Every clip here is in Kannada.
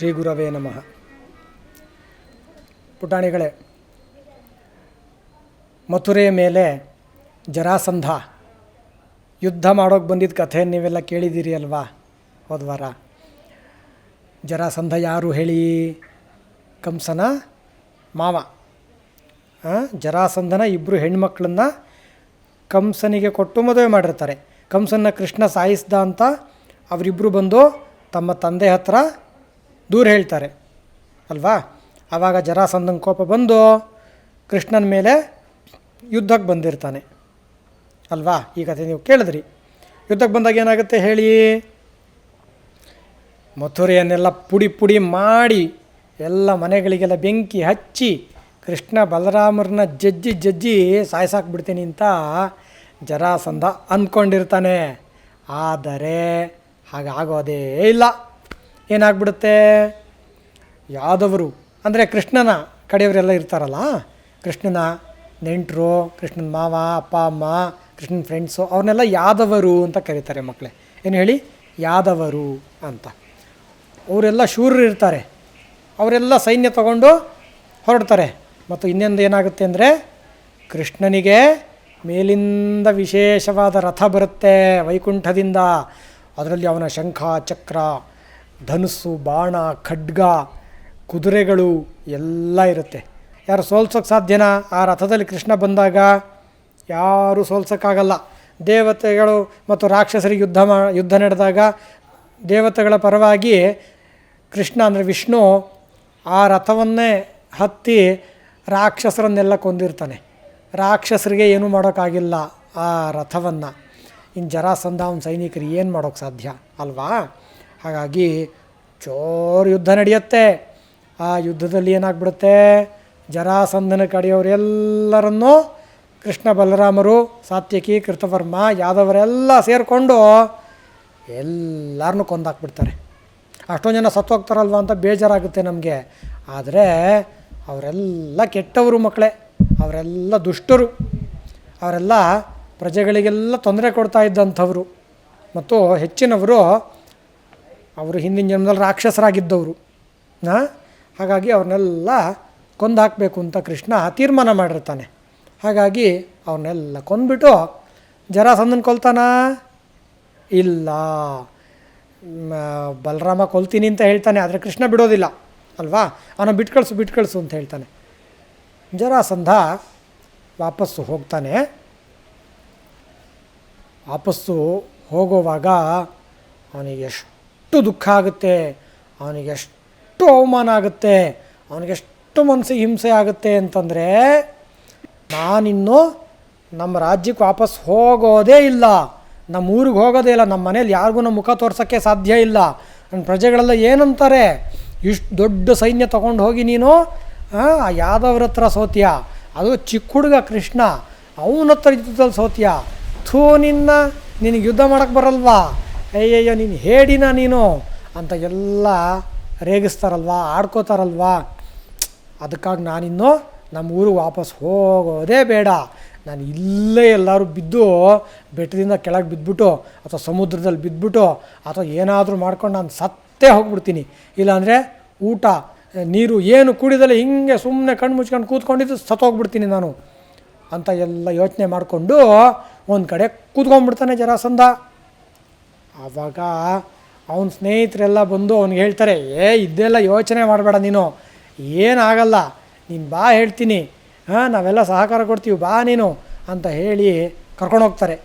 ಶ್ರೀ ಗುರವೇ ನಮಃ. ಪುಟಾಣಿಗಳೇ, ಮಥುರೆಯ ಮೇಲೆ ಜರಾಸಂಧ, ಯುದ್ಧ ಮಾಡೋಕ್ಕೆ ಬಂದಿದ್ದ ಕಥೆ ನೀವೆಲ್ಲ ಕೇಳಿದ್ದೀರಿ ಅಲ್ವಾ? ಹೋದ ವಾರ. ಜರಾಸಂಧ ಯಾರು ಹೇಳಿ? ಕಂಸನ ಮಾವ. ಜರಾಸಂಧನ ಇಬ್ಬರು ಹೆಣ್ಮಕ್ಳನ್ನ ಕಂಸನಿಗೆ ಕೊಟ್ಟು ಮದುವೆ ಮಾಡಿರ್ತಾರೆ. ಕಂಸನ ಕೃಷ್ಣ ಸಾಯಿಸ್ದ ಅಂತ ಅವರಿಬ್ಬರು ಬಂದು ತಮ್ಮ ತಂದೆ ಹತ್ರ ದೂರ ಹೇಳ್ತಾರೆ. ಅಲ್ವಾ? ಆವಾಗ ಜರಾಸಂಧನ ಕೋಪ ಬಂದು ಕೃಷ್ಣನ ಮೇಲೆ ಯುದ್ಧಕ್ಕೆ ಬಂದಿರ್ತಾನೆ. ಅಲ್ವಾ? ಈ ಕಥೆ ನೀವು ಕೇಳಿದ್ರಿ. ಯುದ್ಧಕ್ಕೆ ಬಂದಾಗ ಏನಾಗುತ್ತೆ ಹೇಳಿ? ಮಥುರೆಯನ್ನೆಲ್ಲ ಪುಡಿ ಪುಡಿ ಮಾಡಿ ಎಲ್ಲ ಮನೆಗಳಿಗೆಲ್ಲ ಬೆಂಕಿ ಹಚ್ಚಿ ಕೃಷ್ಣ ಬಲರಾಮರನ್ನ ಜಜ್ಜಿ ಜಜ್ಜಿ ಸಾಯಿಸಾಕ್ಬಿಡ್ತೀನಿ ಅಂತ ಜರಾಸಂಧ ಅಂದ್ಕೊಂಡಿರ್ತಾನೆ. ಆದರೆ ಹಾಗಾಗೋದೇ ಇಲ್ಲ. ಏನಾಗ್ಬಿಡುತ್ತೆ? ಯಾದವರು. ಅಂದರೆ ಕೃಷ್ಣನ ಕಡೆಯವರೆಲ್ಲ ಇರ್ತಾರಲ್ಲ? ಕೃಷ್ಣನ ನೆಂಟರು, ಕೃಷ್ಣನ ಮಾವ, ಅಪ್ಪ, ಅಮ್ಮ, ಕೃಷ್ಣನ ಫ್ರೆಂಡ್ಸು ಅವ್ರನ್ನೆಲ್ಲ ಯಾದವರು ಅಂತ ಕರೀತಾರೆ ಮಕ್ಕಳೇ ಏನು ಹೇಳಿ? ಯಾದವರು ಅಂತ. ಅವರೆಲ್ಲ ಶೂರರು ಇರ್ತಾರೆ. ಅವರೆಲ್ಲ ಸೈನ್ಯ ತಗೊಂಡು ಹೊರಡ್ತಾರೆ. ಮತ್ತು ಇನ್ನೊಂದು ಏನಾಗುತ್ತೆ ಅಂದರೆ, ಕೃಷ್ಣನಿಗೆ ಮೇಲಿಂದ ವಿಶೇಷವಾದ ರಥ ಬರುತ್ತೆ ವೈಕುಂಠದಿಂದ. ಅದರಲ್ಲಿ ಅವನ ಶಂಖ, ಚಕ್ರ ಧನುಸ್ಸು ಬಾಣ, ಖಡ್ಗ, ಕುದುರೆಗಳು ಎಲ್ಲ ಇರುತ್ತೆ. ಯಾರು ಸೋಲ್ಸೋಕ್ಕೆ ಸಾಧ್ಯನಾ? ಆ ರಥದಲ್ಲಿ ಕೃಷ್ಣ ಬಂದಾಗ ಯಾರೂ ಸೋಲ್ಸೋಕ್ಕಾಗಲ್ಲ. ದೇವತೆಗಳು ಮತ್ತು ರಾಕ್ಷಸರಿಗೆ ಯುದ್ಧ ಮಾ, ಯುದ್ಧ ನಡೆದಾಗ ದೇವತೆಗಳ ಪರವಾಗಿ ಕೃಷ್ಣ ಅಂದರೆ ವಿಷ್ಣು ಆ ರಥವನ್ನೇ ಹತ್ತಿ ರಾಕ್ಷಸರನ್ನೆಲ್ಲ ಕೊಂದಿರ್ತಾನೆ. ರಾಕ್ಷಸರಿಗೆ ಏನೂ ಮಾಡೋಕ್ಕಾಗಿಲ್ಲ ಆ ರಥವನ್ನು. ಇನ್ನು ಜರಾಸಂಧ ಅವನ ಸೈನಿಕರಿಗೆ ಏನು ಮಾಡೋಕ್ಕೆ ಸಾಧ್ಯ? ಅಲ್ವಾ? ಹಾಗಾಗಿ ಜೋರು ಯುದ್ಧ ನಡೆಯುತ್ತೆ. ಆ ಯುದ್ಧದಲ್ಲಿ ಏನಾಗ್ಬಿಡುತ್ತೆ? ಜರಾಸಂಧನ ಕಡೆಯವರೆಲ್ಲರನ್ನೂ ಕೃಷ್ಣ ಬಲರಾಮರು ಸಾತ್ಯಕಿ ಕೃತವರ್ಮ, ಯಾದವರೆಲ್ಲ ಸೇರಿಕೊಂಡು ಎಲ್ಲರನ್ನೂ ಕೊಂದಾಕ್ಬಿಡ್ತಾರೆ. ಅಷ್ಟೊಂದು ಜನ ಸತ್ತೋಗ್ತಾರಲ್ವ ಅಂತ ಬೇಜಾರಾಗುತ್ತೆ ನಮಗೆ. ಆದರೆ ಅವರೆಲ್ಲ ಕೆಟ್ಟವರು ಮಕ್ಕಳೇ. ಅವರೆಲ್ಲ ದುಷ್ಟರು. ಅವರೆಲ್ಲ ಪ್ರಜೆಗಳಿಗೆಲ್ಲ ತೊಂದರೆ ಕೊಡ್ತಾ ಇದ್ದಂಥವರು. ಮತ್ತು ಹೆಚ್ಚಿನವರು ಅವರು ಹಿಂದಿನ ಜನ್ಮದಲ್ಲಿ ರಾಕ್ಷಸರಾಗಿದ್ದವರು. ಹಾಂ? ಹಾಗಾಗಿ ಅವ್ರನ್ನೆಲ್ಲ ಕೊಂದು ಹಾಕಬೇಕು ಅಂತ ಕೃಷ್ಣ ತೀರ್ಮಾನ ಮಾಡಿರ್ತಾನೆ. ಹಾಗಾಗಿ ಅವ್ರನ್ನೆಲ್ಲ ಕೊಂದ್ಬಿಟ್ಟು ಜರಾಸಂಧನ ಕೊಲ್ತಾನ? ಇಲ್ಲ. ಬಲರಾಮ ಕೊಲ್ತೀನಿ ಅಂತ ಹೇಳ್ತಾನೆ, ಆದರೆ ಕೃಷ್ಣ ಬಿಡೋದಿಲ್ಲ, ಅಲ್ವಾ? ಅವನ ಬಿಟ್ಟು ಕಳಿಸು ಬಿಟ್ಟು ಕಳಿಸು ಅಂತ ಹೇಳ್ತಾನೆ. ಜರಾಸಂಧ ವಾಪಸ್ಸು ಹೋಗ್ತಾನೆ. ವಾಪಸ್ಸು ಹೋಗುವಾಗ ಅವನಿಗೆ ಎಷ್ಟು ದುಃಖ ಆಗುತ್ತೆ, ಅವನಿಗೆ ಎಷ್ಟು ಅವಮಾನ ಆಗುತ್ತೆ, ಅವನಿಗೆ ಎಷ್ಟು ಮನಸ್ಸಿಗೆ ಹಿಂಸೆ ಆಗುತ್ತೆ ಅಂತಂದರೆ, ನಾನಿನ್ನು ನಮ್ಮ ರಾಜ್ಯಕ್ಕೆ ವಾಪಸ್ ಹೋಗೋದೇ ಇಲ್ಲ. ನಮ್ಮ ಊರಿಗೆ ಹೋಗೋದೇ ಇಲ್ಲ. ನಮ್ಮ ಮನೇಲಿ ಯಾರಿಗೂ ನಮ್ಮ ಮುಖ ತೋರ್ಸೋಕ್ಕೆ ಸಾಧ್ಯ ಇಲ್ಲ. ನನ್ನ ಪ್ರಜೆಗಳೆಲ್ಲ ಏನಂತಾರೆ? ಇಷ್ಟು ದೊಡ್ಡ ಸೈನ್ಯ ತೊಗೊಂಡು ಹೋಗಿ ನೀನು, ಆ ಯಾದವ್ರ ಹತ್ರ ಸೋತಿಯ? ಅದು ಚಿಕ್ಕ ಹುಡುಗ ಕೃಷ್ಣ, ಅವನ ಹತ್ರ ಯುದ್ಧದಲ್ಲಿ ಸೋತಿಯ? ಥೂ, ನಿನ್ನ ನಿನಗೆ ಯುದ್ಧ ಮಾಡೋಕ್ಕೆ ಬರಲ್ವಾ? ಅಯ್ಯಯ್ಯೋ, ನೀನು ಹೇಡಿನ ನೀನು ಅಂತ ಎಲ್ಲ ರೇಗಿಸ್ತಾರಲ್ವಾ, ಆಡ್ಕೋತಾರಲ್ವಾ? ಅದಕ್ಕಾಗಿ ನಾನಿನ್ನು ನಮ್ಮ ಊರಿಗೆ ವಾಪಸ್ ಹೋಗೋದೇ ಬೇಡ. ನಾನು ಇಲ್ಲೇ ಎಲ್ಲರೂ ಬಿದ್ದು ಬೆಟ್ಟದಿಂದ ಕೆಳಗೆ ಬಿದ್ದುಬಿಟ್ಟು ಅಥವಾ ಸಮುದ್ರದಲ್ಲಿ ಬಿದ್ದುಬಿಟ್ಟು ಅಥವಾ ಏನಾದರೂ ಮಾಡ್ಕೊಂಡು ನಾನು ಸತ್ತೇ ಹೋಗ್ಬಿಡ್ತೀನಿ. ಇಲ್ಲಾಂದರೆ ಊಟ, ನೀರು ಏನು ಕುಡಿದಲ್ಲ ಹಿಂಗೆ ಸುಮ್ಮನೆ ಕಣ್ಣು ಮುಚ್ಕೊಂಡು ಕೂತ್ಕೊಂಡಿದ್ದು ಸತ್ತೋಗ್ಬಿಡ್ತೀನಿ ನಾನು ಅಂತ ಎಲ್ಲ ಯೋಚನೆ ಮಾಡಿಕೊಂಡು ಒಂದು ಕಡೆ ಕೂತ್ಕೊಂಡ್ಬಿಡ್ತಾನೆ ಜರಾಸಂಧ. ಆವಾಗ ಅವನ ಸ್ನೇಹಿತರೆಲ್ಲ ಬಂದು ಅವ್ನಿಗೆ ಹೇಳ್ತಾರೆ, ಏ, ಇದೆಲ್ಲ ಯೋಚನೆ ಮಾಡಬೇಡ ನೀನು. ಏನಾಗಲ್ಲ. ನೀನು ಬಾ ಹೇಳ್ತೀನಿ. ಹಾಂ, ನಾವೆಲ್ಲ ಸಹಕಾರ ಕೊಡ್ತೀವಿ, ಬಾ ನೀನು, ಅಂತ ಹೇಳಿ ಕರ್ಕೊಂಡು ಹೋಗ್ತಾರೆ.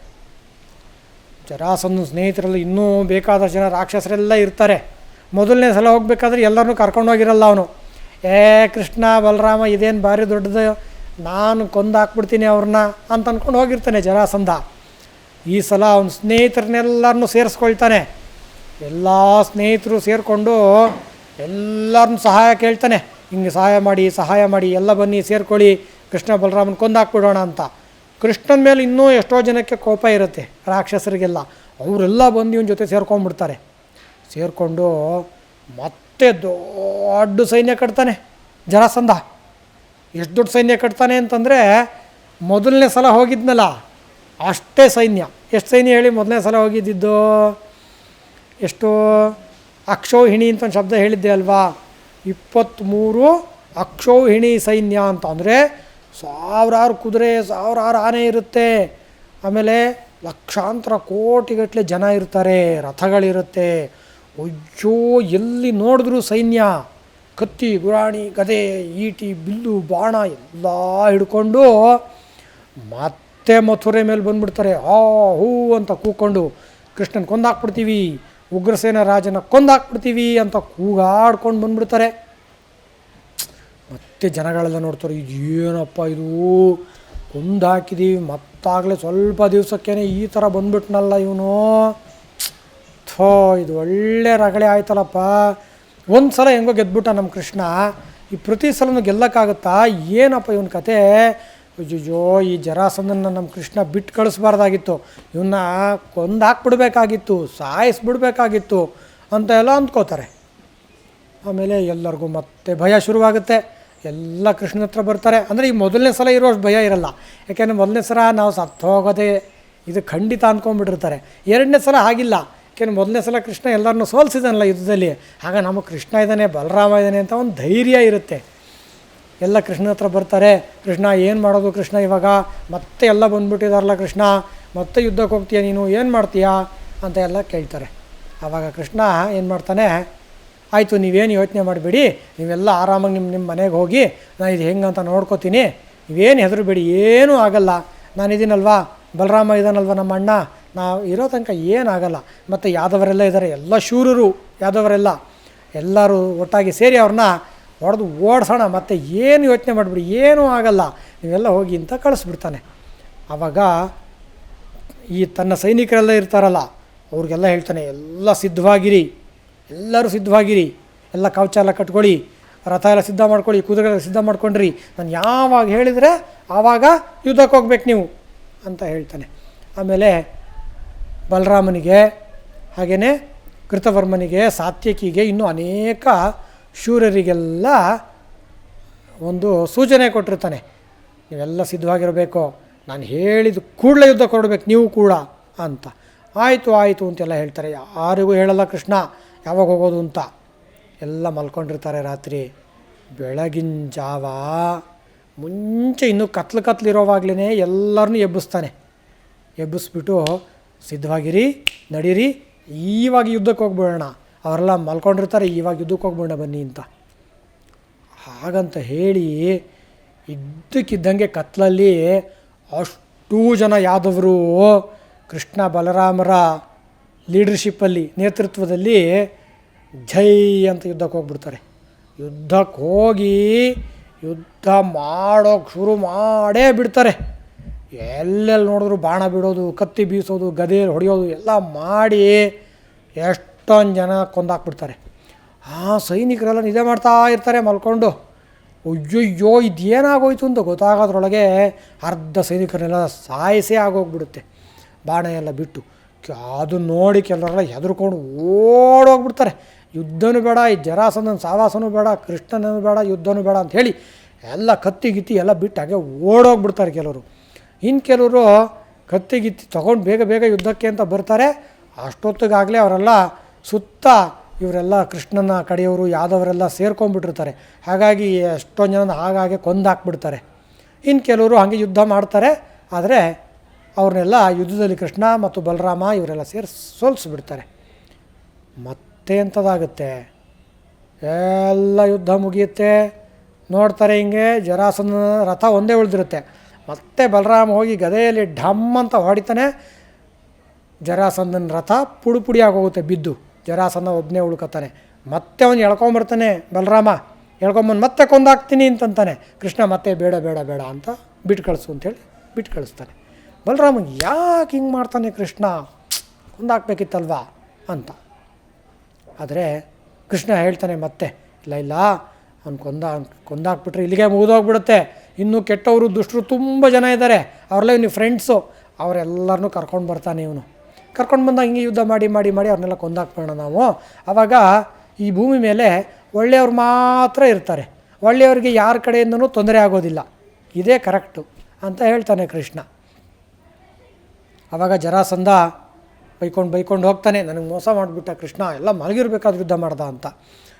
ಜರಾಸಂಧ ಸ್ನೇಹಿತರೆಲ್ಲ ಇನ್ನೂ ಬೇಕಾದ ಜನ ರಾಕ್ಷಸರೆಲ್ಲ ಇರ್ತಾರೆ. ಮೊದಲನೇ ಸಲ ಹೋಗಬೇಕಾದ್ರೆ ಎಲ್ಲರನ್ನೂ ಕರ್ಕೊಂಡೋಗಿರಲ್ಲ ಅವನು. ಏ, ಕೃಷ್ಣ, ಬಲರಾಮ, ಇದೇನು ಭಾರಿ ದೊಡ್ಡದು? ನಾನು ಕೊಂದು ಹಾಕ್ಬಿಡ್ತೀನಿ ಅವ್ರನ್ನ, ಅಂತ ಅಂದ್ಕೊಂಡು ಹೋಗಿರ್ತಾನೆ ಜರಾಸಂಧ. ಈ ಸಲ ಅವನ ಸ್ನೇಹಿತರನ್ನೆಲ್ಲರನ್ನೂ ಸೇರಿಸ್ಕೊಳ್ತಾನೆ. ಎಲ್ಲ ಸ್ನೇಹಿತರು ಸೇರಿಕೊಂಡು ಎಲ್ಲರನ್ನೂ ಸಹಾಯ ಕೇಳ್ತಾನೆ. ಹಿಂಗೆ ಸಹಾಯ ಮಾಡಿ ಸಹಾಯ ಮಾಡಿ, ಎಲ್ಲ ಬನ್ನಿ ಸೇರ್ಕೊಳ್ಳಿ, ಕೃಷ್ಣ ಬಲರಾಮನ ಕೊಂದಾಕ್ಬಿಡೋಣ ಅಂತ. ಕೃಷ್ಣನ ಮೇಲೆ ಇನ್ನೂ ಎಷ್ಟೋ ಜನಕ್ಕೆ ಕೋಪ ಇರುತ್ತೆ ರಾಕ್ಷಸರಿಗೆಲ್ಲ. ಅವರೆಲ್ಲ ಬಂದು ಇವನ ಜೊತೆ ಸೇರ್ಕೊಂಡ್ಬಿಡ್ತಾರೆ ಸೇರಿಕೊಂಡು ಮತ್ತೆ ದೊಡ್ಡ ಸೈನ್ಯ ಕಟ್ತಾನೆ ಜರಾಸಂಧ. ಎಷ್ಟು ದೊಡ್ಡ ಸೈನ್ಯ ಕಟ್ತಾನೆ ಅಂತಂದರೆ ಮೊದಲನೇ ಸಲ ಹೋಗಿದ್ನಲ್ಲ. ಅಷ್ಟೇ ಸೈನ್ಯ. ಎಷ್ಟು ಸೈನ್ಯ ಹೇಳಿ ಮೊದಲನೇ ಸಲ ಹೋಗಿದ್ದಿದ್ದು? ಎಷ್ಟು? ಅಕ್ಷೌಹಿಣಿ ಅಂತ ಒಂದು ಶಬ್ದ ಹೇಳಿದ್ದೆ ಅಲ್ವಾ? ಇಪ್ಪತ್ತ್ಮೂರು ಅಕ್ಷೌಹಿಣಿ ಸೈನ್ಯ ಅಂತ. ಅಂದರೆ ಸಾವಿರಾರು ಕುದುರೆ, ಸಾವಿರಾರು ಆನೆ ಇರುತ್ತೆ. ಆಮೇಲೆ ಲಕ್ಷಾಂತರ ಕೋಟಿಗಟ್ಟಲೆ ಜನ ಇರ್ತಾರೆ, ರಥಗಳಿರುತ್ತೆ. ಅಯ್ಯೋ, ಎಲ್ಲಿ ನೋಡಿದ್ರು ಸೈನ್ಯ. ಕತ್ತಿ, ಗುರಾಣಿ, ಗದೆ, ಈಟಿ, ಬಿಲ್ಲು, ಬಾಣ ಎಲ್ಲ ಹಿಡ್ಕೊಂಡು ಮತ್ತೆ ಮಥುರೆ ಮೇಲೆ ಬಂದ್ಬಿಡ್ತಾರೆ, ಆ ಹೂ ಅಂತ ಕೂಕೊಂಡು ಕೃಷ್ಣನ್ ಕೊಂದಾಕ್ಬಿಡ್ತೀವಿ, ಉಗ್ರಸೇನ ರಾಜನ ಕೊಂದಾಕ್ಬಿಡ್ತೀವಿ ಅಂತ ಕೂಗಾಡ್ಕೊಂಡು ಬಂದ್ಬಿಡ್ತಾರೆ. ಮತ್ತೆ ಜನಗಳೆಲ್ಲ ನೋಡ್ತಾರೆ, ಇದು ಏನಪ್ಪ ಇದು? ಕೊಂದು ಮತ್ತಾಗಲೇ ಸ್ವಲ್ಪ ದಿವಸಕ್ಕೇನೆ ಈ ಥರ ಬಂದ್ಬಿಟ್ನಲ್ಲ ಇವನು. ಥೋ, ಇದು ಒಳ್ಳೆ ರಗಳೆ ಆಯ್ತಲ್ಲಪ್ಪ. ಒಂದು ಸಲ ಹೆಂಗೋ ಗೆದ್ಬಿಟ್ಟ ನಮ್ಮ ಕೃಷ್ಣ, ಈ ಪ್ರತಿ ಸಲನೂ ಗೆಲ್ಲಕ್ಕಾಗುತ್ತಾ? ಏನಪ್ಪ ಇವನ ಕತೆ? ಅಯ್ಯೋ ಈ ಜರಾಸಂದನ್ನು ನಮ್ಮ ಕೃಷ್ಣ ಬಿಟ್ಟು ಕಳಿಸ್ಬಾರ್ದಾಗಿತ್ತು. ಇವನ್ನ ಕೊಂದು ಹಾಕ್ಬಿಡ್ಬೇಕಾಗಿತ್ತು, ಸಾಯಿಸ್ಬಿಡ್ಬೇಕಾಗಿತ್ತು ಅಂತ ಎಲ್ಲ ಅಂದ್ಕೋತಾರೆ. ಆಮೇಲೆ ಎಲ್ಲರಿಗೂ ಮತ್ತೆ ಭಯ ಶುರುವಾಗುತ್ತೆ. ಎಲ್ಲ ಕೃಷ್ಣ ಹತ್ರ ಬರ್ತಾರೆ. ಅಂದರೆ ಈ ಮೊದಲನೇ ಸಲ ಇರೋಷ್ಟು ಭಯ ಇರಲ್ಲ. ಯಾಕೆಂದರೆ ಮೊದಲನೇ ಸಲ ನಾವು ಸತ್ತು ಇದು ಖಂಡಿತ ಅಂದ್ಕೊಂಡ್ಬಿಟ್ಟಿರ್ತಾರೆ ಎರಡನೇ ಸಲ ಆಗಿಲ್ಲ. ಯಾಕೆಂದ್ರೆ ಮೊದಲನೇ ಸಲ ಕೃಷ್ಣ ಎಲ್ಲರನ್ನೂ ಸೋಲಿಸಿದಾನಲ್ಲ ಯುದ್ಧದಲ್ಲಿ. ಆಗ ನಮ್ಮ ಕೃಷ್ಣ ಇದ್ದಾನೆ, ಬಲರಾಮ ಇದ್ದಾನೆ ಅಂತ ಒಂದು ಧೈರ್ಯ ಇರುತ್ತೆ. ಎಲ್ಲ ಕೃಷ್ಣ ಹತ್ರ ಬರ್ತಾರೆ, ಕೃಷ್ಣ, ಏನು ಮಾಡೋದು ಕೃಷ್ಣ ಇವಾಗ? ಮತ್ತೆ ಎಲ್ಲ ಬಂದ್ಬಿಟ್ಟಿದಾರಲ್ಲ ಕೃಷ್ಣ, ಮತ್ತೆ ಯುದ್ಧಕ್ಕೆ ಹೋಗ್ತೀಯ ನೀನು, ಏನು ಮಾಡ್ತೀಯಾ? ಅಂತ ಎಲ್ಲ ಕೇಳ್ತಾರೆ. ಆವಾಗ ಕೃಷ್ಣ ಏನು ಮಾಡ್ತಾನೆ, ಆಯಿತು, ನೀವೇನು ಯೋಚನೆ ಮಾಡಬೇಡಿ, ನೀವೆಲ್ಲ ಆರಾಮಾಗಿ ನಿಮ್ಮ ನಿಮ್ಮ ಮನೆಗೆ ಹೋಗಿ ನಾನು ಇದು ಹೆಂಗೆ ಅಂತ ನೋಡ್ಕೋತೀನಿ, ನೀವೇನು ಹೆದರಬೇಡಿ, ಏನೂ ಆಗಲ್ಲ. ನಾನು ಇದೀನಲ್ವಾ ಬಲರಾಮ ಇದ್ದಾನಲ್ವ ನಮ್ಮ ಅಣ್ಣ? ನಾವು ಇರೋ ತನಕ ಏನಾಗಲ್ಲ ಮತ್ತು ಯಾದವರೆಲ್ಲ ಇದ್ದಾರೆ ಎಲ್ಲ ಶೂರರು ಯಾದವರೆಲ್ಲ. ಎಲ್ಲರೂ ಒಟ್ಟಾಗಿ ಸೇರಿ ಅವ್ರನ್ನ ಹೊಡೆದು ಓಡಿಸೋಣ, ಮತ್ತು ಏನು ಯೋಚನೆ ಮಾಡಿಬಿಡಿ, ಏನೂ ಆಗಲ್ಲ. ನೀವೆಲ್ಲ ಹೋಗಿ ಅಂತ ಕಳಿಸ್ಬಿಡ್ತಾನೆ. ಆವಾಗ ಈ ತನ್ನ ಸೈನಿಕರೆಲ್ಲ ಇರ್ತಾರಲ್ಲ, ಅವ್ರಿಗೆಲ್ಲ ಹೇಳ್ತಾನೆ, ಎಲ್ಲ ಸಿದ್ಧವಾಗಿರಿ, ಎಲ್ಲರೂ ಸಿದ್ಧವಾಗಿರಿ, ಎಲ್ಲ ಕವಚ ಎಲ್ಲ ಕಟ್ಕೊಳ್ಳಿ, ರಥ ಎಲ್ಲ ಸಿದ್ಧ ಮಾಡ್ಕೊಳ್ಳಿ ಕುದುರೆಗಳ ಸಿದ್ಧ ಮಾಡ್ಕೊಂಡ್ರಿ. ನಾನು ಯಾವಾಗ ಹೇಳಿದರೆ ಆವಾಗ ಯುದ್ಧಕ್ಕೆ ಹೋಗ್ಬೇಕು ನೀವು, ಅಂತ ಹೇಳ್ತಾನೆ. ಆಮೇಲೆ ಬಲರಾಮನಿಗೆ ಹಾಗೆಯೇ ಕೃತವರ್ಮನಿಗೆ, ಸಾತ್ಯಕಿಗೆ ಇನ್ನೂ ಅನೇಕ ಶೂರರಿಗೆಲ್ಲ ಒಂದು ಸೂಚನೆ ಕೊಟ್ಟಿರ್ತಾನೆ, ನೀವೆಲ್ಲ ಸಿದ್ಧವಾಗಿರಬೇಕು, ನಾನು ಹೇಳಿದ ಕೂಡಲೇ ಯುದ್ಧ ಕೊಡಬೇಕು, ನೀವು ಕೂಡ ಅಂತ. ಆಯಿತು ಆಯಿತು ಅಂತೆಲ್ಲ ಹೇಳ್ತಾರೆ. ಯಾರಿಗೂ ಹೇಳಲ್ಲ ಕೃಷ್ಣ, ಯಾವಾಗ ಹೋಗೋದು ಅಂತ. ಎಲ್ಲ ಮಲ್ಕೊಂಡಿರ್ತಾರೆ ರಾತ್ರಿ. ಬೆಳಗಿನ ಜಾವ, ಮುಂಚೆ ಇನ್ನೂ ಕತ್ಲು ಕತ್ಲಿರೋವಾಗ್ಲೇ ಎಲ್ಲರನ್ನೂ ಎಬ್ಬಿಸ್ತಾನೆ. ಎಬ್ಬಿಸ್ಬಿಟ್ಟು, ಸಿದ್ಧವಾಗಿರಿ, ನಡೀರಿ, ಈವಾಗ ಯುದ್ಧಕ್ಕೆ ಹೋಗ್ಬಿಡೋಣ. ಅವರೆಲ್ಲ ಮಲ್ಕೊಂಡಿರ್ತಾರೆ, ಇವಾಗ ಯುದ್ಧಕ್ಕೆ ಹೋಗ್ಬೋಣ ಬನ್ನಿ ಅಂತ. ಹಾಗಂತ ಹೇಳಿ ಇದ್ದಕ್ಕಿದ್ದಂಗೆ ಕತ್ಲಲ್ಲಿ ಅಷ್ಟೂ ಜನ ಯಾದವರು ಕೃಷ್ಣ ಬಲರಾಮರ ಲೀಡರ್ಶಿಪ್ಪಲ್ಲಿ, ನೇತೃತ್ವದಲ್ಲಿ ಜೈ ಅಂತ ಯುದ್ಧಕ್ಕೆ ಹೋಗ್ಬಿಡ್ತಾರೆ. ಯುದ್ಧಕ್ಕೆ ಹೋಗಿ ಯುದ್ಧ ಮಾಡೋಕ್ಕೆ ಶುರು ಮಾಡೇ ಬಿಡ್ತಾರೆ. ಎಲ್ಲೆಲ್ಲಿ ನೋಡಿದ್ರು ಬಾಣ ಬಿಡೋದು, ಕತ್ತಿ ಬೀಸೋದು ಗದೆ ಹೊಡೆಯೋದು, ಎಲ್ಲ ಮಾಡಿ ಎಷ್ಟೊಂದು ಜನ ಕೊಂದಾಕ್ಬಿಡ್ತಾರೆ. ಆ ಸೈನಿಕರೆಲ್ಲ ನಿದ್ದೆ ಮಾಡ್ತಾ ಇರ್ತಾರೆ ಮಲ್ಕೊಂಡು. ಅಯ್ಯಯ್ಯೋ, ಇದೇನಾಗೋಯ್ತು ಅಂತ ಗೊತ್ತಾಗೋದ್ರೊಳಗೆ ಅರ್ಧ ಸೈನಿಕರನ್ನೆಲ್ಲ ಸಾಯಿಸೇ ಆಗೋಗ್ಬಿಡುತ್ತೆ. ಬಾಣ ಎಲ್ಲ ಬಿಟ್ಟು. ಅದು ನೋಡಿ ಕೆಲವರೆಲ್ಲ ಹೆದರ್ಕೊಂಡು ಓಡೋಗ್ಬಿಡ್ತಾರೆ. ಯುದ್ಧನೂ ಬೇಡ, ಈ ಜರಾಸನನ ಸಾವಾಸನೂ ಬೇಡ, ಕೃಷ್ಣನೂ ಬೇಡ, ಯುದ್ಧನೂ ಬೇಡ ಅಂತ ಹೇಳಿ ಎಲ್ಲ ಕತ್ತಿ ಗಿತ್ತಿ ಎಲ್ಲ ಬಿಟ್ಟು ಹಾಗೆ ಓಡೋಗ್ಬಿಡ್ತಾರೆ ಕೆಲವರು. ಇನ್ನು ಕೆಲವರು ಕತ್ತಿ ಗಿತ್ತಿ ತೊಗೊಂಡು ಬೇಗ ಬೇಗ ಯುದ್ಧಕ್ಕೆ ಅಂತ ಬರ್ತಾರೆ. ಅಷ್ಟೊತ್ತಿಗಾಗಲೇ ಅವರೆಲ್ಲ ಸುತ್ತ ಇವರೆಲ್ಲ ಕೃಷ್ಣನ ಕಡೆಯವರು ಯಾದವರೆಲ್ಲ ಸೇರ್ಕೊಂಡ್ಬಿಟ್ಟಿರ್ತಾರೆ. ಹಾಗಾಗಿ ಎಷ್ಟೊಂದು ಜನ ಹಾಗಾಗಿ ಕೊಂದಾಕ್ಬಿಡ್ತಾರೆ. ಇನ್ನು ಕೆಲವರು ಹಾಗೆ ಯುದ್ಧ ಮಾಡ್ತಾರೆ. ಆದರೆ ಅವ್ರನ್ನೆಲ್ಲ ಯುದ್ಧದಲ್ಲಿ ಕೃಷ್ಣ ಮತ್ತು ಬಲರಾಮ ಇವರೆಲ್ಲ ಸೇರಿ ಸೋಲಿಸ್ಬಿಡ್ತಾರೆ. ಮತ್ತೆ ಎಂಥದ್ದಾಗುತ್ತೆ? ಎಲ್ಲ ಯುದ್ಧ ಮುಗಿಯುತ್ತೆ. ನೋಡ್ತಾರೆ ಹಿಂಗೆ ಜರಾಸನ ರಥ ಒಂದೇ ಉಳಿದಿರುತ್ತೆ. ಮತ್ತೆ ಬಲರಾಮ ಹೋಗಿ ಗದೆಯಲ್ಲಿ ಢಮ್ ಅಂತ ಹೊಡಿತಾನೆ. ಜರಾಸಂದನ ರಥ ಪುಡಿ ಪುಡಿಯಾಗಿ ಆಗೋಗುತ್ತೆ ಬಿದ್ದು. ಜರಾಸಂದ ಒಬ್ಬನೇ ಉಳ್ಕೊತಾನೆ. ಮತ್ತೆ ಅವನು ಎಳ್ಕೊಂಬರ್ತಾನೆ ಬಲರಾಮ ಎಳ್ಕೊಂಬಂದು ಮತ್ತೆ ಕೊಂದಾಕ್ತೀನಿ ಅಂತಂತಾನೆ. ಕೃಷ್ಣ, ಮತ್ತೆ ಬೇಡ ಬೇಡ ಬೇಡ ಅಂತ ಬಿಟ್ಟು ಕಳಿಸು ಅಂತೇಳಿ ಬಿಟ್ಟು ಕಳಿಸ್ತಾನೆ. ಬಲರಾಮ, ಯಾಕೆ ಹಿಂಗೆ ಮಾಡ್ತಾನೆ ಕೃಷ್ಣ? ಕೊಂದಾಕ್ಬೇಕಿತ್ತಲ್ವಾ? ಅಂತ. ಆದರೆ ಕೃಷ್ಣ ಹೇಳ್ತಾನೆ ಮತ್ತೆ, ಇಲ್ಲ ಇಲ್ಲ, ಅವ್ನು ಕೊಂದ, ಕೊಂದಾಕ್ಬಿಟ್ರೆ ಇಲ್ಲಿಗೆ ಮುಗಿದೋಗ್ಬಿಡುತ್ತೆ. ಇನ್ನೂ ಕೆಟ್ಟವರು, ದುಷ್ಟರು ತುಂಬ ಜನ ಇದ್ದಾರೆ ಅವ್ರಲ್ಲೇ ಇವನು ಫ್ರೆಂಡ್ಸು ಅವರೆಲ್ಲರನ್ನೂ ಕರ್ಕೊಂಡು ಬರ್ತಾನೆ ಇವನು. ಕರ್ಕೊಂಡು ಬಂದಾಗ ಹಿಂಗೆ ಯುದ್ಧ ಮಾಡಿ ಮಾಡಿ ಮಾಡಿ ಅವ್ರನ್ನೆಲ್ಲ ಕೊಂದಾಕ್ಬೋಣ ನಾವು. ಆವಾಗ ಈ ಭೂಮಿ ಮೇಲೆ ಒಳ್ಳೆಯವ್ರು ಮಾತ್ರ ಇರ್ತಾರೆ. ಒಳ್ಳೆಯವ್ರಿಗೆ ಯಾರ ಕಡೆಯಿಂದನೂ ತೊಂದರೆ ಆಗೋದಿಲ್ಲ. ಇದೇ ಕರೆಕ್ಟು ಅಂತ ಹೇಳ್ತಾನೆ ಕೃಷ್ಣ. ಆವಾಗ ಜರಾಸಂಧ ಬೈಕೊಂಡು ಬೈಕೊಂಡು ಹೋಗ್ತಾನೆ. ನನಗೆ ಮೋಸ ಮಾಡಿಬಿಟ್ಟ ಕೃಷ್ಣ, ಎಲ್ಲ ಮಲಗಿರ್ಬೇಕಾದ್ರೆ ಯುದ್ಧ ಮಾಡ್ದ ಅಂತ.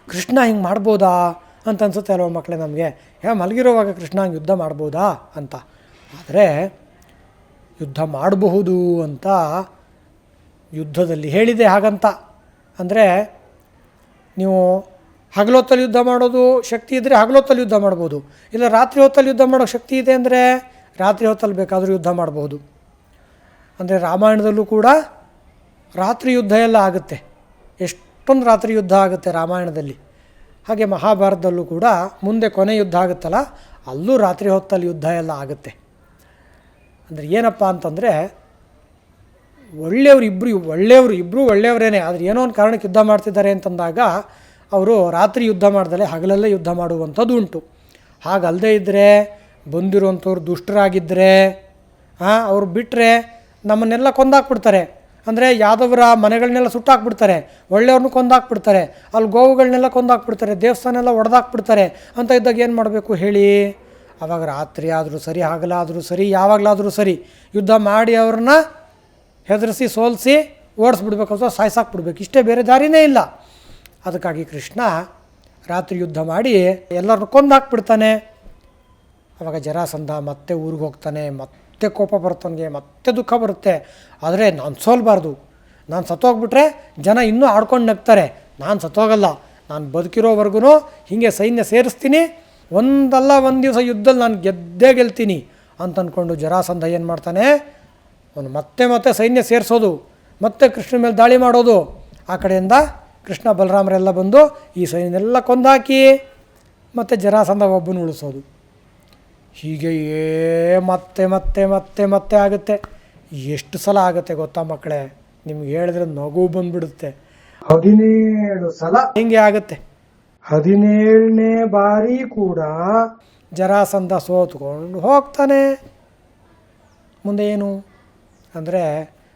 ಕೃಷ್ಣ ಹಿಂಗೆ ಮಾಡ್ಬೋದಾ? ಅಂತ ಅನ್ಸುತ್ತೆ ಅಲ್ವ ಮಕ್ಕಳೇ ನಮಗೆ. ಏ ಮಲಗಿರುವಾಗ ಕೃಷ್ಣ ಹಂಗೆ ಯುದ್ಧ ಮಾಡ್ಬೋದಾ? ಅಂತ. ಆದರೆ ಯುದ್ಧ ಮಾಡಬಹುದು ಅಂತ ಯುದ್ಧದಲ್ಲಿ ಹೇಳಿದೆ ಹಾಗಂತ. ಅಂದರೆ ನೀವು ಹಗಲೊತ್ತಲ್ಲಿ ಯುದ್ಧ ಮಾಡೋದು ಶಕ್ತಿ ಇದ್ದರೆ ಹಗಲೊತ್ತಲ್ಲಿ ಯುದ್ಧ ಮಾಡ್ಬೋದು. ಇಲ್ಲ ರಾತ್ರಿ ಹೊತ್ತಲ್ಲಿ ಯುದ್ಧ ಮಾಡೋ ಶಕ್ತಿ ಇದೆ ಅಂದರೆ ರಾತ್ರಿ ಹೊತ್ತಲ್ಲಿ ಬೇಕಾದರೂ ಯುದ್ಧ ಮಾಡ್ಬೋದು. ಅಂದರೆ ರಾಮಾಯಣದಲ್ಲೂ ಕೂಡ ರಾತ್ರಿ ಯುದ್ಧ ಎಲ್ಲ ಆಗುತ್ತೆ. ಎಷ್ಟೊಂದು ರಾತ್ರಿ ಯುದ್ಧ ಆಗುತ್ತೆ ರಾಮಾಯಣದಲ್ಲಿ. ಹಾಗೆ ಮಹಾಭಾರತದಲ್ಲೂ ಕೂಡ ಮುಂದೆ ಕೊನೆ ಯುದ್ಧ ಆಗುತ್ತಲ್ಲ, ಅಲ್ಲೂ ರಾತ್ರಿ ಹೊತ್ತಲ್ಲಿ ಯುದ್ಧ ಎಲ್ಲ ಆಗುತ್ತೆ. ಅಂದರೆ ಏನಪ್ಪ ಅಂತಂದರೆ ಒಳ್ಳೆಯವರು ಇಬ್ಬರು ಒಳ್ಳೆಯವರು ಇಬ್ಬರು ಒಳ್ಳೆಯವರೇನೆ, ಆದರೆ ಏನೋ ಒಂದು ಕಾರಣಕ್ಕೆ ಯುದ್ಧ ಮಾಡ್ತಿದ್ದಾರೆ ಅಂತಂದಾಗ ಅವರು ರಾತ್ರಿ ಯುದ್ಧ ಮಾಡ್ದಲೇ ಹಗಲಲ್ಲೇ ಯುದ್ಧ ಮಾಡುವಂಥದ್ದು ಉಂಟು. ಹಾಗಲ್ಲದೆ ಇದ್ದರೆ ಬಂದಿರುವಂಥವ್ರು ದುಷ್ಟರಾಗಿದ್ದರೆ ಹಾಂ ಅವ್ರು ಬಿಟ್ಟರೆ ನಮ್ಮನ್ನೆಲ್ಲ ಕೊಂದಾಕ್ಬಿಡ್ತಾರೆ. ಅಂದರೆ ಯಾದವರ ಮನೆಗಳನ್ನೆಲ್ಲ ಸುಟ್ಟಾಕ್ಬಿಡ್ತಾರೆ, ಒಳ್ಳೆಯವ್ರನ್ನೂ ಕೊಂದಾಕ್ಬಿಡ್ತಾರೆ, ಅಲ್ಲಿ ಗೋವುಗಳನ್ನೆಲ್ಲ ಕೊಂದಾಕ್ಬಿಡ್ತಾರೆ ದೇವಸ್ಥಾನ ಎಲ್ಲ ಒಡೆದಾಕ್ಬಿಡ್ತಾರೆ ಅಂತ ಇದ್ದಾಗ ಏನು ಮಾಡಬೇಕು ಹೇಳಿ? ಆವಾಗ ರಾತ್ರಿ ಆದರೂ ಸರಿ, ಹಗಲಾದರೂ ಸರಿ, ಯಾವಾಗಲಾದರೂ ಸರಿ ಯುದ್ಧ ಮಾಡಿ ಅವ್ರನ್ನ ಹೆದರಿಸಿ ಸೋಲಿಸಿ ಓಡಿಸ್ಬಿಡ್ಬೇಕು ಅಥವಾ ಸಾಯ್ಸಾಕ್ಬಿಡ್ಬೇಕು. ಇಷ್ಟೇ ಬೇರೆ ದಾರಿನೇ ಇಲ್ಲ. ಅದಕ್ಕಾಗಿ ಕೃಷ್ಣ ರಾತ್ರಿ ಯುದ್ಧ ಮಾಡಿ ಎಲ್ಲರನ್ನು ಕೊಂದಾಕ್ಬಿಡ್ತಾನೆ. ಅವಾಗ ಜರಾಸಂಧ ಮತ್ತೆ ಊರಿಗೆ ಹೋಗ್ತಾನೆ. ಮತ್ತೆ ಕೋಪ ಬರ್ತವನಿಗೆ ಮತ್ತೆ ದುಃಖ ಬರುತ್ತೆ. ಆದರೆ ನಾನು ಸೋಲ್ಬಾರ್ದು. ನಾನು ಸತ್ತೋಗ್ಬಿಟ್ರೆ ಜನ ಇನ್ನೂ ಆಡ್ಕೊಂಡು ನಗ್ತಾರೆ. ನಾನು ಸತ್ತೋಗಲ್ಲ. ನಾನು ಬದುಕಿರೋವರೆಗೂ ಹೀಗೆ ಸೈನ್ಯ ಸೇರಿಸ್ತೀನಿ. ಒಂದಲ್ಲ ಒಂದು ದಿವಸ ಯುದ್ಧದಲ್ಲಿ ನಾನು ಗೆದ್ದೇ ಗೆಲ್ತೀನಿ ಅಂತ ಅಂದ್ಕೊಂಡು ಜರಾಸಂಧ ಏನು ಮಾಡ್ತಾನೆ ಅವನು ಮತ್ತೆ ಮತ್ತೆ ಸೈನ್ಯ ಸೇರಿಸೋದು ಮತ್ತೆ ಕೃಷ್ಣ ಮೇಲೆ ದಾಳಿ ಮಾಡೋದು. ಆ ಕಡೆಯಿಂದ ಕೃಷ್ಣ ಬಲರಾಮರೆಲ್ಲ ಬಂದು ಈ ಸೈನ್ಯನೆಲ್ಲ ಕೊಂದಾಕಿ ಮತ್ತು ಜರಾಸಂಧ ಒಬ್ಬನ ಉಳಿಸೋದು. ಹೀಗೆಯೇ ಮತ್ತೆ ಮತ್ತೆ ಮತ್ತೆ ಮತ್ತೆ ಆಗುತ್ತೆ. ಎಷ್ಟು ಸಲ ಆಗುತ್ತೆ ಗೊತ್ತಾ ಮಕ್ಕಳೇ? ನಿಮ್ಗೆ ಹೇಳಿದ್ರೆ ನಗು ಬಂದ್ಬಿಡುತ್ತೆ. ಹದಿನೇಳು ಸಲ. ಹಿಂಗೆ ಆಗುತ್ತೆ. ಹದಿನೇಳನೇ ಬಾರಿ ಕೂಡ ಜರಾಸಂಧ ಸೋತ್ಕೊಂಡು ಹೋಗ್ತಾನೆ. ಮುಂದೆ ಏನು? ಅಂದರೆ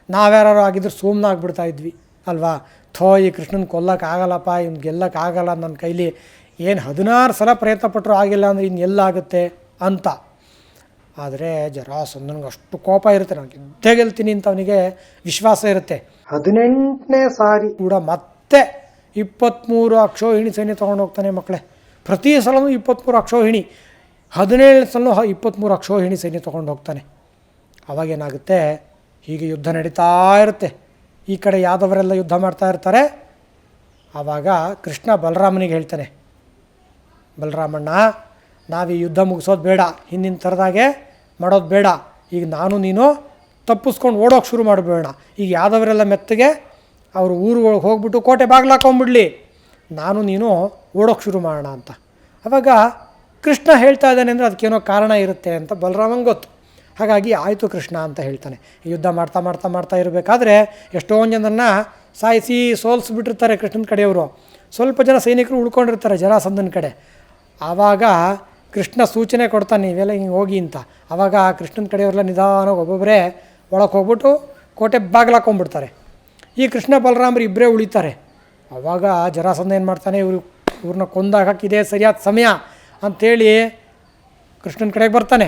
ನಾವ್ಯಾರು ಆಗಿದ್ರೆ ಸುಮ್ಮನಾಗ್ಬಿಡ್ತಾ ಇದ್ವಿ ಅಲ್ವಾ? ಥೋ ಈ ಕೃಷ್ಣನ ಕೊಲ್ಲಕ್ಕಾಗಲ್ಲಪ್ಪ ಇವ್ನು ಗೆಲ್ಲಕ್ಕಾಗಲ್ಲ ನನ್ನ ಕೈಲಿ. ಏನು ಹದಿನಾರು ಸಲ ಪ್ರಯತ್ನ ಪಟ್ಟರು ಆಗಿಲ್ಲ ಅಂದರೆ ಇನ್ನು ಎಲ್ಲಾಗುತ್ತೆ ಅಂತ. ಆದರೆ ಜರಾಸಂದನಿಗೆ ಅಷ್ಟು ಕೋಪ ಇರುತ್ತೆ. ನಾನು ಗೆದ್ದೇ ಗೆಲ್ತೀನಿ ಅಂತ ಅವನಿಗೆ ವಿಶ್ವಾಸ ಇರುತ್ತೆ. ಹದಿನೆಂಟನೇ ಸಾರಿ. ಕೂಡ ಮತ್ತೆ ಇಪ್ಪತ್ತ್ಮೂರು ಅಕ್ಷೋಹಿಣಿ ಸೈನ್ಯ ತೊಗೊಂಡು ಹೋಗ್ತಾನೆ ಮಕ್ಕಳೇ ಪ್ರತಿ ಸಲನೂ ಇಪ್ಪತ್ತ್ಮೂರು ಅಕ್ಷೋಹಿಣಿ. ಹದಿನೇಳು ಸಲ ಇಪ್ಪತ್ತ್ಮೂರು ಅಕ್ಷೋಹಿಣಿ ಸೈನ್ಯ ತೊಗೊಂಡು ಹೋಗ್ತಾನೆ. ಅವಾಗೇನಾಗುತ್ತೆ ಹೀಗೆ ಯುದ್ಧ ನಡೀತಾ ಇರುತ್ತೆ. ಈ ಕಡೆ ಯಾದವರೆಲ್ಲ ಯುದ್ಧ ಮಾಡ್ತಾ ಇರ್ತಾರೆ. ಆವಾಗ ಕೃಷ್ಣ ಬಲರಾಮನಿಗೆ ಹೇಳ್ತಾನೆ, ಬಲರಾಮಣ್ಣ, ನಾವು ಈ ಯುದ್ಧ ಮುಗಿಸೋದು ಬೇಡ. ಹಿಂದಿನ ಥರದಾಗೆ ಮಾಡೋದು ಬೇಡ. ಈಗ ನಾನು ನೀನು ತಪ್ಪಿಸ್ಕೊಂಡು ಓಡೋಕೆ ಶುರು ಮಾಡಬೇಡ ಈಗ ಯಾದವರೆಲ್ಲ ಮೆತ್ತಗೆ ಅವರು ಊರುಗಳಿಗೆ ಹೋಗ್ಬಿಟ್ಟು ಕೋಟೆ ಬಾಗಿಲು ಹಾಕೊಂಡ್ಬಿಡ್ಲಿ ನಾನು ನೀನು ಓಡೋಕೆ ಶುರು ಮಾಡೋಣ ಅಂತ. ಆವಾಗ ಕೃಷ್ಣ ಹೇಳ್ತಾ ಇದ್ದಾನೆ ಅಂದರೆ ಅದಕ್ಕೇನೋ ಕಾರಣ ಇರುತ್ತೆ ಅಂತ ಬಲರಾಮಂಗೆ ಗೊತ್ತು. ಹಾಗಾಗಿ ಆಯಿತು ಕೃಷ್ಣ ಅಂತ ಹೇಳ್ತಾನೆ. ಯುದ್ಧ ಮಾಡ್ತಾ ಮಾಡ್ತಾ ಮಾಡ್ತಾ ಇರಬೇಕಾದ್ರೆ ಎಷ್ಟೊಂದು ಜನರನ್ನ ಸಾಯಿಸಿ ಸೋಲಿಸ್ಬಿಟ್ಟಿರ್ತಾರೆ ಕೃಷ್ಣನ ಕಡೆಯವರು. ಸ್ವಲ್ಪ ಜನ ಸೈನಿಕರು ಉಳ್ಕೊಂಡಿರ್ತಾರೆ ಜರಾಸಂಧನ ಕಡೆ. ಆವಾಗ ಕೃಷ್ಣ ಸೂಚನೆ ಕೊಡ್ತಾನೆ, ನೀವೆಲ್ಲ ಹಿಂಗೆ ಹೋಗಿ ಅಂತ. ಆವಾಗ ಕೃಷ್ಣನ ಕಡೆಯವರೆಲ್ಲ ನಿಧಾನವಾಗಿ ಒಬ್ಬೊಬ್ಬರೇ ಒಳಗೆ ಹೋಗ್ಬಿಟ್ಟು ಕೋಟೆ ಬಾಗಿಲು ಹಾಕೊಂಡ್ಬಿಡ್ತಾರೆ. ಈ ಕೃಷ್ಣ ಬಲರಾಮರು ಇಬ್ಬರೇ ಉಳಿತಾರೆ. ಆವಾಗ ಜರಾಸಂಧ ಏನು ಮಾಡ್ತಾನೆ, ಇವರು ಇವ್ರನ್ನ ಕೊಂದಾಗ ಇದೇ ಸರಿಯಾದ ಸಮಯ ಅಂಥೇಳಿ ಕೃಷ್ಣನ ಕಡೆಗೆ ಬರ್ತಾನೆ.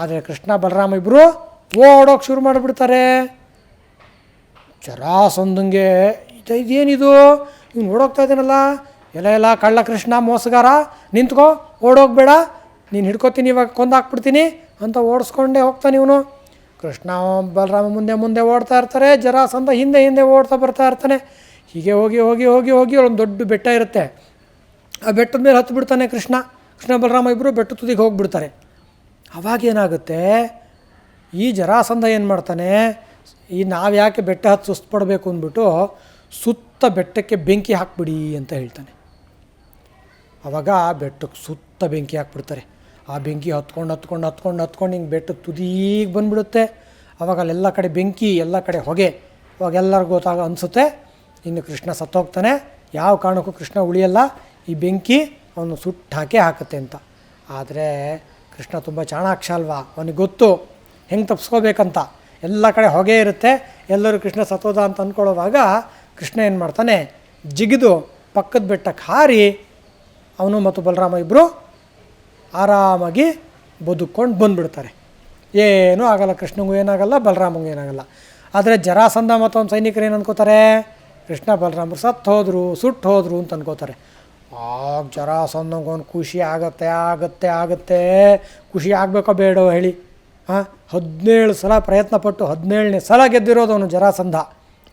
ಆದರೆ ಕೃಷ್ಣ ಬಲರಾಮ ಇಬ್ಬರು ಓಡೋಕೆ ಶುರು ಮಾಡಿಬಿಡ್ತಾರೆ. ಜರಾಸಂದಂಗೆ ಇದು ಇದೇನಿದು? ಇವ್ನು ಓಡೋಗ್ತಾ ಇದ್ದೀನಲ್ಲ? ಎಲ್ಲ ಎಲ್ಲ ಕಳ್ಳ ಕೃಷ್ಣ ಮೋಸಗಾರ, ನಿಂತ್ಕೋ, ಓಡೋಗ್ಬೇಡ, ನೀನು ಹಿಡ್ಕೊತೀನಿ, ಇವಾಗ ಕೊಂದಾಕ್ಬಿಡ್ತೀನಿ ಅಂತ ಓಡಿಸ್ಕೊಂಡೇ ಹೋಗ್ತಾನೆ ಇವನು. ಕೃಷ್ಣ ಬಲರಾಮ ಮುಂದೆ ಮುಂದೆ ಓಡ್ತಾ ಇರ್ತಾರೆ, ಜರಾಸಂಧ ಹಿಂದೆ ಹಿಂದೆ ಓಡ್ತಾ ಬರ್ತಾ ಇರ್ತಾನೆ. ಹೀಗೆ ಹೋಗಿ ಹೋಗಿ ಹೋಗಿ ಹೋಗಿ ಒಂದು ದೊಡ್ಡ ಬೆಟ್ಟ ಇರುತ್ತೆ. ಆ ಬೆಟ್ಟದ ಮೇಲೆ ಹತ್ತು ಬಿಡ್ತಾನೆ ಕೃಷ್ಣ. ಕೃಷ್ಣ ಬಲರಾಮ ಇಬ್ಬರು ಬೆಟ್ಟ ತುದಿಗೆ ಹೋಗ್ಬಿಡ್ತಾರೆ. ಅವಾಗ ಏನಾಗುತ್ತೆ? ಈ ಜರಾಸಂಧ ಏನು ಮಾಡ್ತಾನೆ? ಈ ನಾವು ಯಾಕೆ ಬೆಟ್ಟ ಹತ್ತು ಸುಸ್ತು ಪಡಬೇಕು ಅಂದ್ಬಿಟ್ಟು ಸುತ್ತ ಬೆಟ್ಟಕ್ಕೆ ಬೆಂಕಿ ಹಾಕ್ಬಿಡಿ ಅಂತ ಹೇಳ್ತಾನೆ. ಅವಾಗ ಬೆಟ್ಟಕ್ಕೆ ಸುತ್ತ ಬೆಂಕಿ ಹಾಕ್ಬಿಡ್ತಾರೆ. ಆ ಬೆಂಕಿ ಹತ್ಕೊಂಡು ಹತ್ಕೊಂಡು ಹತ್ಕೊಂಡು ಹತ್ಕೊಂಡು ಹಿಂಗೆ ಬೆಟ್ಟ ತುದೀಗೆ ಬಂದುಬಿಡುತ್ತೆ. ಅವಾಗ ಅಲ್ಲೆಲ್ಲ ಕಡೆ ಬೆಂಕಿ, ಎಲ್ಲ ಕಡೆ ಹೊಗೆ. ಅವಾಗ ಎಲ್ಲರಿಗೂ ಗೊತ್ತಾಗ ಅನಿಸುತ್ತೆ, ಇನ್ನು ಕೃಷ್ಣ ಸತ್ತೋಗ್ತಾನೆ. ಯಾವ ಕಾರಣಕ್ಕೂ ಕೃಷ್ಣ ಉಳಿಯಲ್ಲ. ಈ ಬೆಂಕಿ ಅವನು ಸುಟ್ಟು ಹಾಕೇ ಹಾಕುತ್ತೆ ಅಂತ. ಆದರೆ ಕೃಷ್ಣ ತುಂಬ ಚಾಣಾಕ್ಷ ಅಲ್ವಾ ಅವನಿಗೆ ಗೊತ್ತು, ಹೆಂಗೆ ತಪ್ಸ್ಕೋಬೇಕಂತ. ಎಲ್ಲ ಕಡೆ ಹೊಗೆ ಇರುತ್ತೆ, ಎಲ್ಲರೂ ಕೃಷ್ಣ ಸತೋದ ಅಂತ ಅಂದ್ಕೊಳ್ಳೋವಾಗ ಕೃಷ್ಣ ಏನು ಮಾಡ್ತಾನೆ, ಜಿಗಿದು ಪಕ್ಕದ ಬೆಟ್ಟಕ್ಕೆ ಹಾರಿ ಅವನು ಮತ್ತು ಬಲರಾಮ ಇಬ್ಬರು ಆರಾಮಾಗಿ ಬದುಕೊಂಡು ಬಂದುಬಿಡ್ತಾರೆ. ಏನೂ ಆಗಲ್ಲ, ಕೃಷ್ಣಂಗೂ ಏನಾಗಲ್ಲ, ಬಲರಾಮಗೂ ಏನಾಗಲ್ಲ. ಆದರೆ ಜರಾಸಂಧ ಮತ್ತು ಅವ್ನ ಸೈನಿಕರು ಏನು ಅನ್ಕೋತಾರೆ? ಕೃಷ್ಣ ಬಲರಾಮರು ಸತ್ತು ಹೋದರು ಸುಟ್ಟು ಹೋದರು ಅಂತ ಅನ್ಕೋತಾರೆ. ಆಗ ಜರಾಸಂಧಂಗೆ ಖುಷಿ ಆಗತ್ತೆ ಆಗತ್ತೆ ಆಗತ್ತೆ. ಖುಷಿ ಆಗಬೇಕೋ ಬೇಡೋ ಹೇಳಿ. ಹಾಂ ಹದಿನೇಳು ಸಲ ಪ್ರಯತ್ನ ಪಟ್ಟು ಹದಿನೇಳನೇ ಸಲ ಗೆದ್ದಿರೋದು ಅವನು ಜರಾಸಂಧ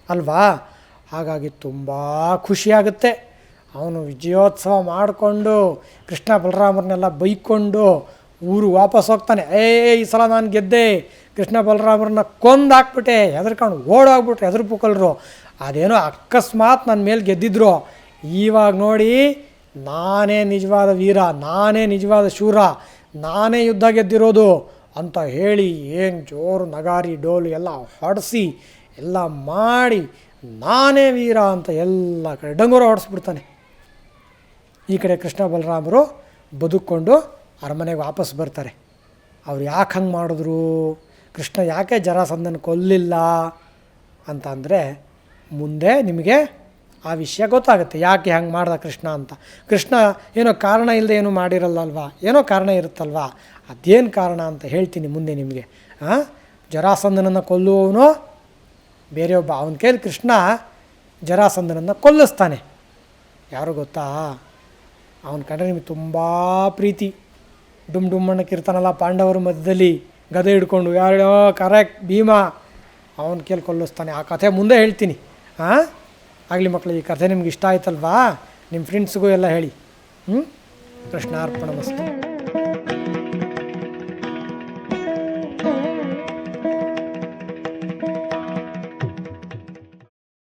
ಅಲ್ವಾ? ಹಾಗಾಗಿ ತುಂಬ ಖುಷಿಯಾಗುತ್ತೆ ಅವನು ವಿಜಯೋತ್ಸವ ಮಾಡಿಕೊಂಡು, ಕೃಷ್ಣ ಬಲರಾಮರನ್ನೆಲ್ಲ ಬೈಕೊಂಡು ಊರು ವಾಪಸ್ ಹೋಗ್ತಾನೆ. ಏ, ಈ ಸಲ ನಾನು ಗೆದ್ದೆ. ಕೃಷ್ಣ ಬಲರಾಮರನ್ನ ಕೊಂದು ಹಾಕ್ಬಿಟ್ಟೆ. ಹೆದರ್ಕೊಂಡು ಓಡೋಗ್ಬಿಟ್ರೆ ಹೆದರ್ಪುಕಲ್ರು. ಅದೇನೋ ಅಕಸ್ಮಾತ್ ನನ್ನ ಮೇಲೆ ಗೆದ್ದಿದ್ರು. ಇವಾಗ ನೋಡಿ ನಾನೇ ನಿಜವಾದ ವೀರ, ನಾನೇ ನಿಜವಾದ ಶೂರ, ನಾನೇ ಯುದ್ಧ ಗೆದ್ದಿರೋದು ಅಂತ ಹೇಳಿ ಏನು ಜೋರು ನಗಾರಿ, ಡೋಲು ಎಲ್ಲ ಹೊಡೆಸಿ, ಎಲ್ಲ ಮಾಡಿ ನಾನೇ ವೀರ ಅಂತ ಎಲ್ಲ ಕಡೆ ಡಂಗೂರ ಹೊಡೆಸ್ಬಿಡ್ತಾನೆ. ಈ ಕಡೆ ಕೃಷ್ಣ ಬಲರಾಮರು ಬದುಕೊಂಡು ಅರಮನೆಗೆ ವಾಪಸ್ ಬರ್ತಾರೆ. ಅವ್ರು ಯಾಕೆ ಹಂಗೆ ಮಾಡಿದ್ರು, ಕೃಷ್ಣ ಯಾಕೆ ಜರಾಸಂದನ ಕೊಲ್ಲಿಲ್ಲ ಅಂತ ಅಂದರೆ ಮುಂದೆ ನಿಮಗೆ ಆ ವಿಷಯ ಗೊತ್ತಾಗುತ್ತೆ, ಯಾಕೆ ಹಂಗೆ ಮಾಡ್ದ ಕೃಷ್ಣ ಅಂತ. ಕೃಷ್ಣ ಏನೋ ಕಾರಣ ಇಲ್ಲದೆ ಏನೂ ಮಾಡಿರಲ್ಲ ಅಲ್ವಾ ಏನೋ ಕಾರಣ ಇರುತ್ತಲ್ವಾ? ಅದೇನು ಕಾರಣ ಅಂತ ಹೇಳ್ತೀನಿ ಮುಂದೆ ನಿಮಗೆ. ಹಾಂ ಜರಾಸಂದನನ್ನು ಕೊಲ್ಲುವವನು? ಬೇರೆಯೊಬ್ಬ. ಅವನ ಕೈಲಿ ಕೃಷ್ಣ ಜರಾಸಂದನನ್ನು ಕೊಲ್ಲಿಸ್ತಾನೆ. ಯಾರು ಗೊತ್ತಾ? ಅವನ ಕಂಡ್ರೆ ನಿಮಗೆ ತುಂಬ ಪ್ರೀತಿ. ಡುಮ್ ಡುಮ್ಮಣ್ಣಕ್ಕೆ ಇರ್ತಾನಲ್ಲ ಪಾಂಡವರ ಮಧ್ಯದಲ್ಲಿ ಗದೆ ಹಿಡ್ಕೊಂಡು ಯಾರೋ ಕರೆಕ್ಟ್ ಭೀಮ, ಅವನ ಕೇಳಿ ಕೊಲ್ಲಿಸ್ತಾನೆ. ಆ ಕಥೆ ಮುಂದೆ ಹೇಳ್ತೀನಿ. ಹಾಂ ಆಗಲಿ ಮಕ್ಕಳು ಈ ಕಥೆ ನಿಮ್ಗೆ ಇಷ್ಟ ಆಯ್ತಲ್ವಾ? ನಿಮ್ಮ ಫ್ರೆಂಡ್ಸ್ಗೂ ಎಲ್ಲ ಹೇಳಿ. ಹ್ಞೂ ಕೃಷ್ಣಾರ್ಪಣ ಮಸ್ತು.